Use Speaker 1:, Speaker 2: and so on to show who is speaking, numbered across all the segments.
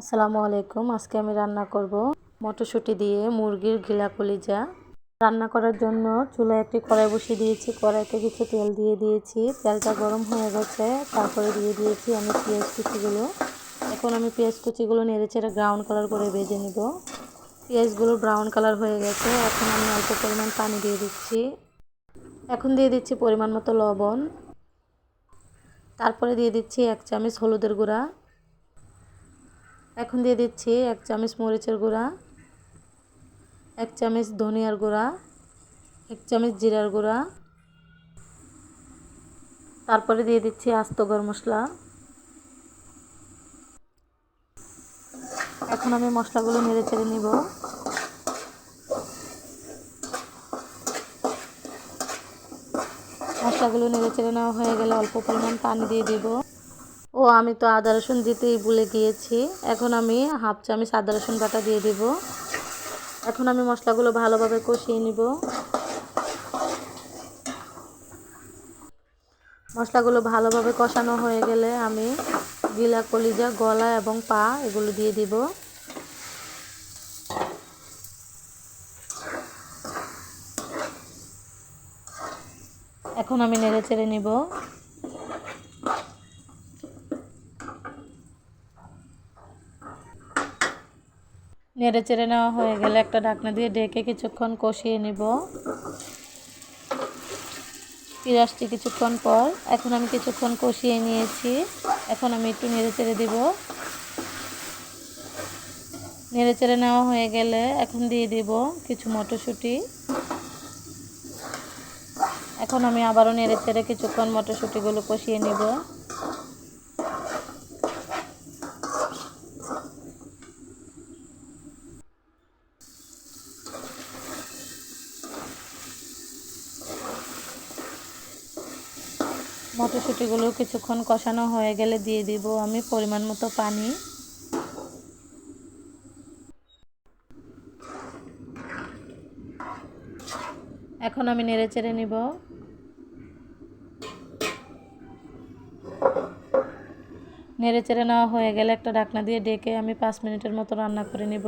Speaker 1: আসসালামু আলাইকুম। আজকে আমি রান্না করব মটরশুঁটি দিয়ে মুরগির গিলা কলিজা রান্না করার জন্য চুলায় একটি কড়াই বসিয়ে দিয়েছি। কড়াইতে কিছু তেল দিয়ে দিয়েছি। তেলটা গরম হয়ে গেছে। তারপরে দিয়ে দিয়েছি আমি পেঁয়াজ কুচিগুলো। এখন আমি পেঁয়াজ কুচিগুলো নেড়ে চেড়ে ব্রাউন কালার করে ভেজে নিব। পেঁয়াজগুলো ব্রাউন কালার হয়ে গেছে। এখন আমি অল্প পরিমাণ পানি দিয়ে দিচ্ছি। এখন দিয়ে দিচ্ছি পরিমাণ মতো লবণ। তারপরে দিয়ে দিচ্ছি এক চামচ হলুদের গুঁড়া। এখন দিয়ে দিচ্ছি এক চামচ মরিচের গুঁড়া, এক চামচ ধনিয়ার গুঁড়া, এক চামচ জিরার গুঁড়া। তারপরে দিয়ে দিচ্ছি আস্ত গরম মশলা। এখন আমি মশলাগুলো নেড়ে চেড়ে নিব। মশলাগুলো নেড়ে চেড়ে নেওয়া হয়ে গেলে অল্প পরিমাণ পানি দিয়ে দিব। ও, আমি তো আদা রসুন দিতেই ভুলে গিয়েছি। এখন আমি হাফ চামচ আদা রসুন বাটা দিয়ে দিব। এখন আমি মশলাগুলো ভালোভাবে কষিয়ে নিব। মশলাগুলো ভালোভাবে কষানো হয়ে গেলে আমি গিলা, কলিজা, গলা এবং পা এগুলো দিয়ে দিব। এখন আমি নেড়ে চেড়ে নিব। নেড়ে চেড়ে নেওয়া হয়ে গেলে একটা ঢাকনা দিয়ে ডেকে কিছুক্ষণ কষিয়ে নিব। আসছি কিছুক্ষণ পর। এখন আমি কিছুক্ষণ কষিয়ে নিয়েছি। এখন আমি একটু নেড়ে চেড়ে দিব। নেড়ে চেড়ে নেওয়া হয়ে গেলে এখন দিয়ে দিব কিছু মটরশুঁটি। এখন আমি আবারও নেড়ে চেড়ে কিছুক্ষণ মটরশুঁটিগুলো কষিয়ে নিব। মটরশুঁটিগুলো কিছুক্ষণ কষানো হয়ে গেলে দিয়ে দিব আমি পরিমাণ মতো পানি। এখন আমি নেড়ে চেড়ে নিব। নেড়ে চেড়ে নেওয়া হয়ে গেলে একটা ঢাকনা দিয়ে ডেকে আমি পাঁচ মিনিটের মতো রান্না করে নিব।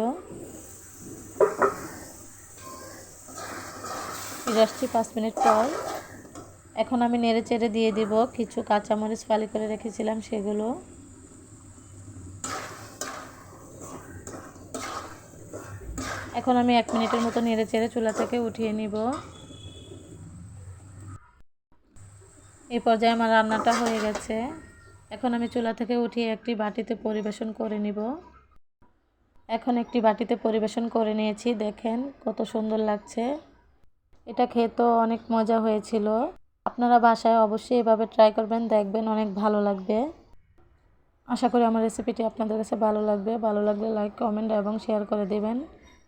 Speaker 1: ফিরে আসছি পাঁচ মিনিট পর। এখন আমি নেড়ে চেড়ে দিয়ে দিব। কিছু কাঁচামরিচ ফালি করে রেখেছিলাম, সেগুলো। এখন আমি এক মিনিটের মতো নেড়ে চেড়ে চুলা থেকে উঠিয়ে নিব। এই পর্যায়ে আমার রান্নাটা হয়ে গেছে। এখন আমি চুলা থেকে উঠিয়ে একটি বাটিতে পরিবেশন করে নিব। এখন একটি বাটিতে পরিবেশন করে নিয়েছি, দেখেন কত সুন্দর লাগছে। এটা খেতেও অনেক মজা হয়েছিল। আপনারা বাসায় অবশ্যই এভাবে ট্রাই করবেন, দেখবেন অনেক ভালো লাগবে। আশা করি আমার রেসিপিটি আপনাদের কাছে ভালো লাগবে। ভালো লাগলে লাইক কমেন্ট এবং শেয়ার করে দেবেন।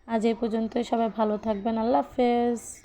Speaker 1: আজ এই পর্যন্তই। সবাই ভালো থাকবেন। আল্লাহ হাফেজ।